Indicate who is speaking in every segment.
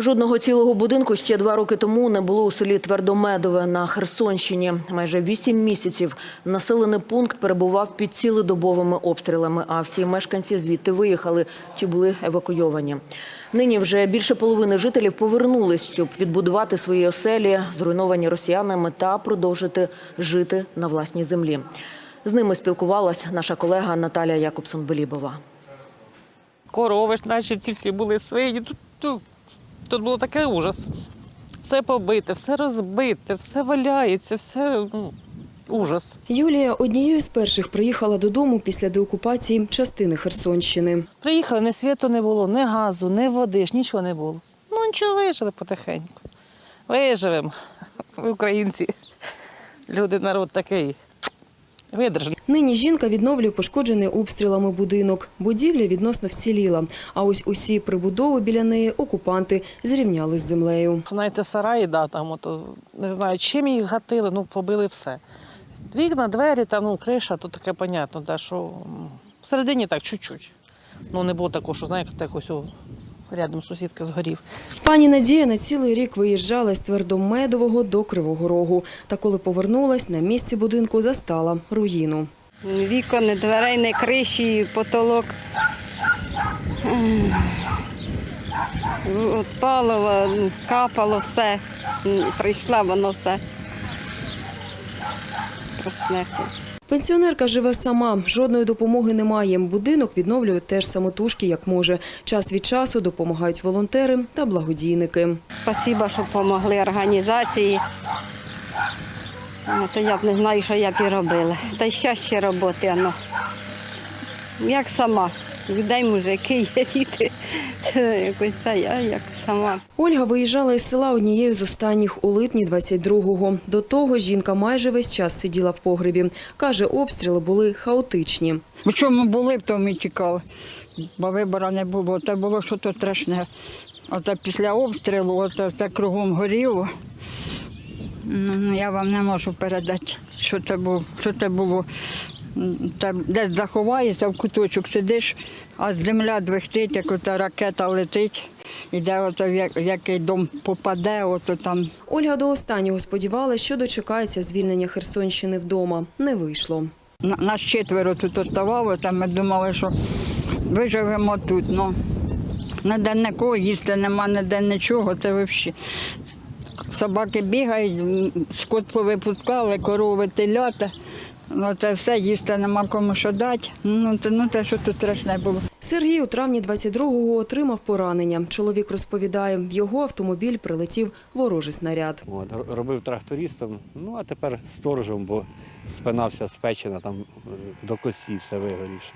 Speaker 1: Жодного цілого будинку ще два роки тому не було у селі Твердомедове на Херсонщині. Майже вісім місяців населений пункт перебував під цілодобовими обстрілами, а всі мешканці звідти виїхали чи були евакуйовані. Нині вже більше половини жителів повернулись, щоб відбудувати свої оселі, зруйновані росіянами, та продовжити жити на власній землі. З ними спілкувалась наша колега Наталія Якобсон-Белібова.
Speaker 2: Корови ж наші ці всі були свині. Тут, тут, було такий ужас. Все побите, все розбите, все валяється, все ну, ужас.
Speaker 3: Юлія однією з перших приїхала додому після деокупації частини Херсонщини.
Speaker 2: Приїхали, ні світу не було, ні газу, ні води, ж нічого не було. Ну нічого, вижили потихеньку. Виживемо. Українці. Люди, народ такий. Видержаний.
Speaker 3: Нині жінка відновлює пошкоджений обстрілами будинок. Будівля відносно вціліла. А ось усі прибудови біля неї окупанти зрівняли з землею.
Speaker 2: Знаєте, сараї, да, там, ото, не знаю, чим їх гатили, ну, побили все. Вікна, двері, там, ну, криша, то таке понятно, да, що всередині так, чуть-чуть. Ну, не було такого, що, знаєте, так ось о, рядом сусідка згорів.
Speaker 3: Пані Надія на цілий рік виїжджала з Твердомедового до Кривого Рогу. Та коли повернулась, на місці будинку застала руїну.
Speaker 4: Вікон, дверей, ні криші, потолок. От паливо, капало все. Прийшла воно все. Проснеться.
Speaker 3: Пенсіонерка живе сама, жодної допомоги немає. Будинок відновлюють теж самотужки, як може. Час від часу допомагають волонтери та благодійники.
Speaker 4: Спасибо, що допомогли організації. То я б не знаю, що я б і робила. Та й ще роботи, ну. Як сама. Людей мужики є діти. Якось це я як сама.
Speaker 3: Ольга виїжджала із села однією з останніх у липні 22-го. До того жінка майже весь час сиділа в погребі. Каже, обстріли були хаотичні.
Speaker 5: У чому були, в тому і тікали. Бо вибору не було. Це було щось страшне. Оце після обстрілу, оце все кругом горіло. Ну, Я вам не можу передати, що це було. Що це було. М, Це десь заховаєшся, в куточок сидиш, а земля двихтить, як ота ракета летить. Іде ото в який дом попаде, ото там
Speaker 3: Ольга до останнього сподівалася, що дочекається звільнення Херсонщини вдома. Не вийшло.
Speaker 5: На- Нас четверо тут оставалося, ми думали, що виживемо тут. Ну, ніде нікого їсти нема, ніде нічого, це взагалі. Собаки бігають, скот повипускали, корови, телята. Ну, це все, їсти нема кому що дати. Ну, це, ну, це що тут страшне було.
Speaker 3: Сергій у травні 22-го отримав поранення. Чоловік розповідає, в його автомобіль прилетів ворожий снаряд.
Speaker 6: От, робив трактористом, ну а тепер сторожем, бо спинався спечена, там е, до косі все вигорівше.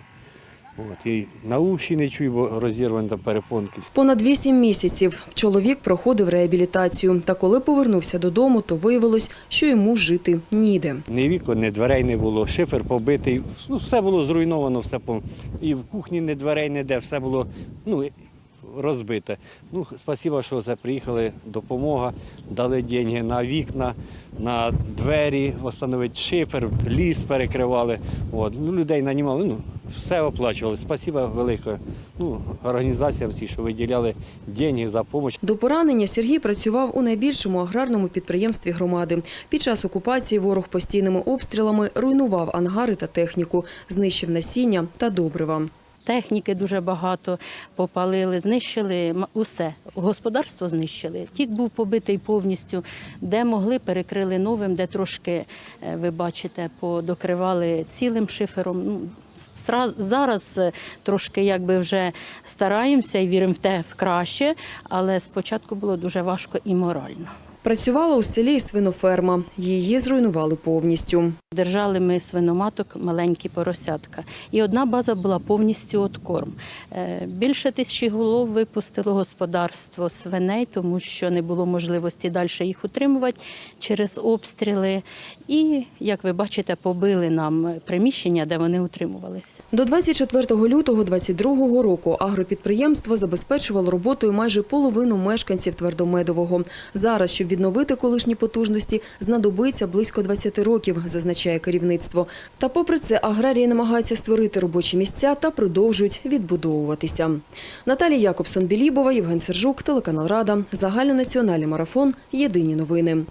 Speaker 6: От, і на уші не чую, бо розірвані там перепонки.
Speaker 3: Понад вісім місяців чоловік проходив реабілітацію. Та коли повернувся додому, то виявилось, що йому жити ніде.
Speaker 6: Ні вікон, ні дверей не було, шифер побитий, ну, все було зруйновано, все по... і в кухні ні дверей, ніде, все було ну, розбите. Ну, спасибо, що це приїхали, допомога, дали гроші на вікна, на двері, встановити шифер, ліс перекривали. От. Ну, людей нанімали, ну, все оплачували. Спасибо велике ну, організаціям, ці, що виділяли гроші за допомогу.
Speaker 3: До поранення Сергій працював у найбільшому аграрному підприємстві громади. Під час окупації ворог постійними обстрілами руйнував ангари та техніку, знищив насіння та добрива.
Speaker 7: Техніки дуже багато попалили, знищили усе. Господарство знищили. Тік був побитий повністю. Де могли, перекрили новим, де трошки, е, ви бачите, подокривали цілим шифером. Ну, Зараз е, трошки якби вже стараємося і віримо в те в краще, але спочатку було дуже важко і морально.
Speaker 3: Працювала у селі свиноферма. Її зруйнували повністю.
Speaker 7: Держали ми свиноматок, маленькі поросятка. І одна база була повністю от корм. Е, Більше тисячі голов випустило господарство свиней, тому що не було можливості далі їх утримувати через обстріли. І, як ви бачите, побили нам приміщення, де вони утримувалися.
Speaker 3: До 24 лютого 22 року агропідприємство забезпечувало роботою майже половину мешканців Твердомедового. Зараз, щоб відновити колишні потужності знадобиться близько 20 років, зазначає керівництво. Та попри це аграрії намагаються створити робочі місця та продовжують відбудовуватися. Наталія Якобсон-Білібова, Євген Сержук, телеканал Рада, загальнонаціональний марафон. Єдині новини.